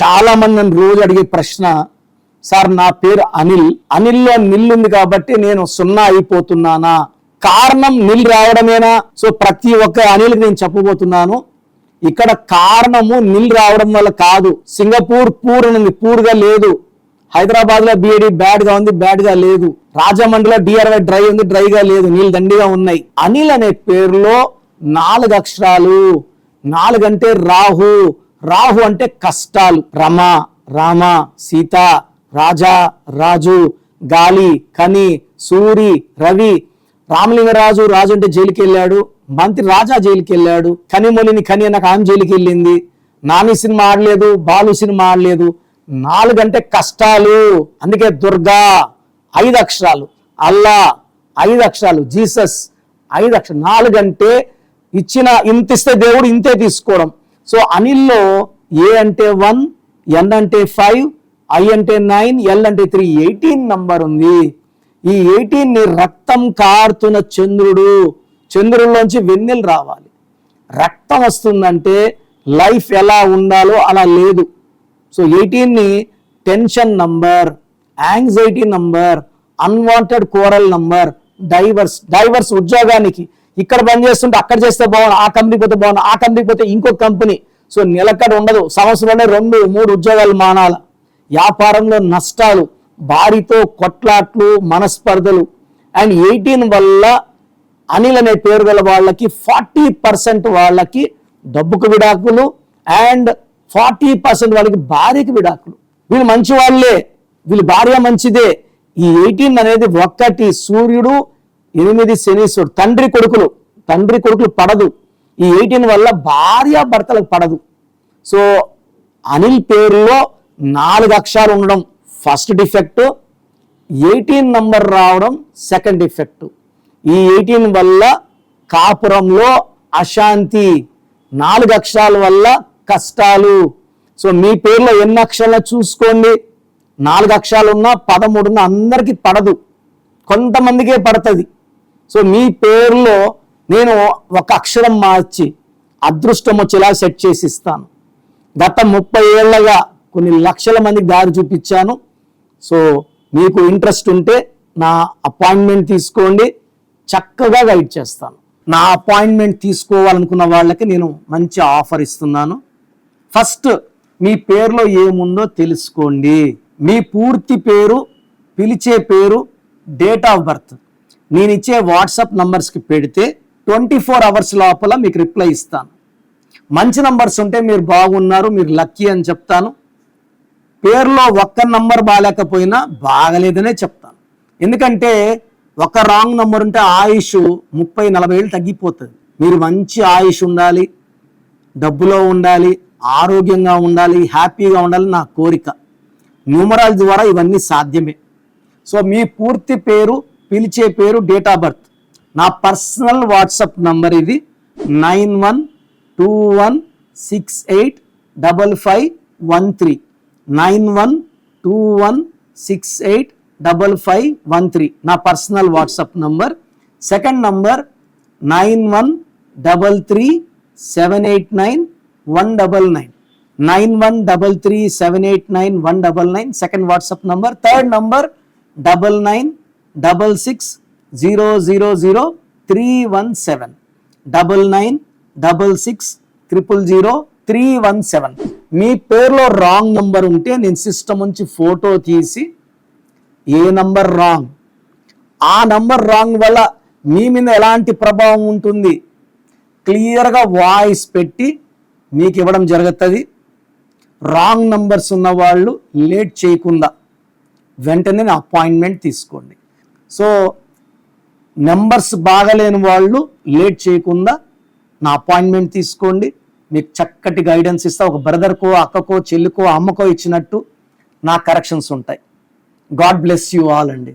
చాలా మంది నన్ను రోజు అడిగే ప్రశ్న సార్ నా పేరు అనిల్. అనిల్లో నిల్ ఉంది కాబట్టి నేను సున్నా అయిపోతున్నానా? కారణం నిల్ రావడమేనా? సో ప్రతి ఒక్క అనిల్కి నేను చెప్పబోతున్నాను. ఇక్కడ కారణము నిల్ రావడం వల్ల కాదు. సింగపూర్ పూర్ అనేది. పూర్గా లేదు. హైదరాబాద్లో బిఏడి బ్యాడ్గా ఉంది బ్యాడ్గా లేదు. రాజమండ్రిలో డిఆర్వై డ్రై ఉంది డ్రై గా లేదు. నీళ్ళు దండిగా ఉన్నాయి. అనిల్ అనే పేరులో నాలుగు అక్షరాలు. నాలుగంటే రాహు రాహు అంటే కష్టాలు. రమ రామ సీత రాజా రాజు గాలి కని సూరి రవి. రామలింగరాజు రాజు అంటే జైలుకి వెళ్ళాడు మంత్రి రాజా జైలుకి వెళ్ళాడు కనిమొలిని కని అన్నాక ఆమె జైలుకి వెళ్ళింది నాని సినిమా ఆడలేదు బాలు సినిమా ఆడలేదు. నాలుగంటే కష్టాలు. అందుకే దుర్గా ఐదు అక్షరాలు. అల్లా ఐదు అక్షరాలు. జీసస్ ఐదు అక్షరాలు. నాలుగంటే ఇచ్చిన ఇంత ఇస్తే దేవుడు ఇంతే తీసుకోవడం. సో అనిల్లో ఏ అంటే వన్ ఎన్ అంటే ఫైవ్ ఐ అంటే నైన్ ఎల్ అంటే త్రీ ఎయిటీన్ నంబర్ ఉంది. ఈ ఎయిటీన్ని రక్తం కారుతున్న చంద్రుడు చంద్రుల్లోంచి వెన్నెలు రావాలి. రక్తం వస్తుందంటే లైఫ్ ఎలా ఉండాలో అలా లేదు. So ఎయిటీన్ని tension number anxiety number unwanted quarrel number divorce divorce ఉద్యోగానికి ఇక్కడ పని చేస్తుంటే అక్కడ చేస్తే బాగుండు ఆ కంపెనీకి పోతే బాగుండు ఆ కంపెనీకి పోతే ఇంకో కంపెనీ సో నిలకడ ఉండదు. సంవత్సరంలోనే రెండు మూడు ఉద్యోగాలు మానాల. వ్యాపారంలో నష్టాలు భారీతో కొట్లాట్లు మనస్పర్ధలు. అండ్ ఎయిటీన్ వల్ల అనిల్ అనే పేరు గల వాళ్ళకి ఫార్టీ పర్సెంట్ వాళ్ళకి డబ్బుకు విడాకులు అండ్ ఫార్టీ పర్సెంట్ వాళ్ళకి భార్యకి విడాకులు. వీళ్ళు మంచి వాళ్ళే వీళ్ళు భార్య మంచిదే. ఈ ఎయిటీన్ అనేది ఒక్కటి. సూర్యుడు ఎనిమిది శనీశ్వరుడు. తండ్రి కొడుకులు. తండ్రి కొడుకులు పడదు. ఈ ఎయిటీన్ వల్ల భార్య భర్తలకు పడదు. సో అనిల్ పేరులో నాలుగు అక్షరాలు ఉండడం. First defect. ఎయిటీన్ నంబర్ రావడం సెకండ్ డిఫెక్ట్. ఈ ఎయిటీన్ వల్ల కాపురంలో అశాంతి. నాలుగు అక్షరాల వల్ల కష్టాలు. సో మీ పేరులో ఎన్ని అక్షరాలు చూసుకోండి. నాలుగు అక్షరాలు ఉన్నా పదమూడున్నా అందరికీ పడదు. కొంతమందికే పడుతుంది. సో మీ పేరులో నేను ఒక అక్షరం మార్చి అదృష్టం వచ్చేలా సెట్ చేసి ఇస్తాను. గత ముప్పై ఏళ్ళగా కొన్ని లక్షల మందికి దారి చూపించాను. సో మీకు ఇంట్రెస్ట్ ఉంటే నా అపాయింట్మెంట్ తీసుకోండి. చక్కగా గైడ్ చేస్తాను. నా అపాయింట్మెంట్ తీసుకోవాలనుకున్న వాళ్ళకి నేను మంచి ఆఫర్ ఇస్తున్నాను. ఫస్ట్ మీ పేరులో ఏముందో తెలుసుకోండి. మీ పూర్తి పేరు పిలిచే పేరు డేట్ ఆఫ్ బర్త్. నేను ఇచ్చే వాట్సాప్ నంబర్స్కి పెడితే ట్వంటీ ఫోర్ అవర్స్ లోపల మీకు రిప్లై ఇస్తాను. మంచి నంబర్స్ ఉంటే మీరు బాగున్నారు మీరు లక్కీ అని చెప్తాను. పేరులో ఒక్క నంబర్ బాగాలేకపోయినా బాగలేదనే చెప్తాను. ఎందుకంటే ఒక రాంగ్ నంబర్ ఉంటే ఆయుష్ ముప్పై నలభై ఏళ్ళు తగ్గిపోతుంది. మీరు మంచి ఆయుష్ ఉండాలి డబ్బులో ఉండాలి ఆరోగ్యంగా ఉండాలి హ్యాపీగా ఉండాలి నా కోరిక. న్యూమరాల ద్వారా ఇవన్నీ సాధ్యమే. సో మీ పూర్తి పేరు పిలిచే పేరు డేట్ ఆఫ్ బర్త్ నా పర్సనల్ వాట్సాప్ నంబర్ ఇది nine one two one six eight double five one three nine one two one six eight double five one three నా personal WhatsApp number second number nine one double three seven eight nine one double nine nine one double three seven eight nine one double nine second WhatsApp number third number double nine double six zero zero zero three one seven. Double nine double six triple zero three one seven. మీ పేరులో wrong number ఉంటే నేను system నుంచి photo తీసి ఏ number wrong? ఆ number wrong వల్ల మీ మీద ఎలాంటి ప్రభావం ఉంటుంది? క్లియర్గా వాయిస్ పెట్టి మీకు ఇవ్వడం జరుగుతుంది. రాంగ్ నంబర్స్ ఉన్న వాళ్ళు లేట్ చేయకుండా వెంటనే నా అపాయింట్మెంట్ తీసుకోండి. సో నెంబర్స్ బాగలేని వాళ్ళు లేట్ చేయకుండా నా అపాయింట్మెంట్ తీసుకోండి. మీకు చక్కటి గైడెన్స్ ఇస్తా. ఒక బ్రదర్కో అక్కకో చెల్లికో అమ్మకో ఇచ్చినట్టు నా కరెక్షన్స్ ఉంటాయి. గాడ్ బ్లెస్ యూ ఆల్ అండి.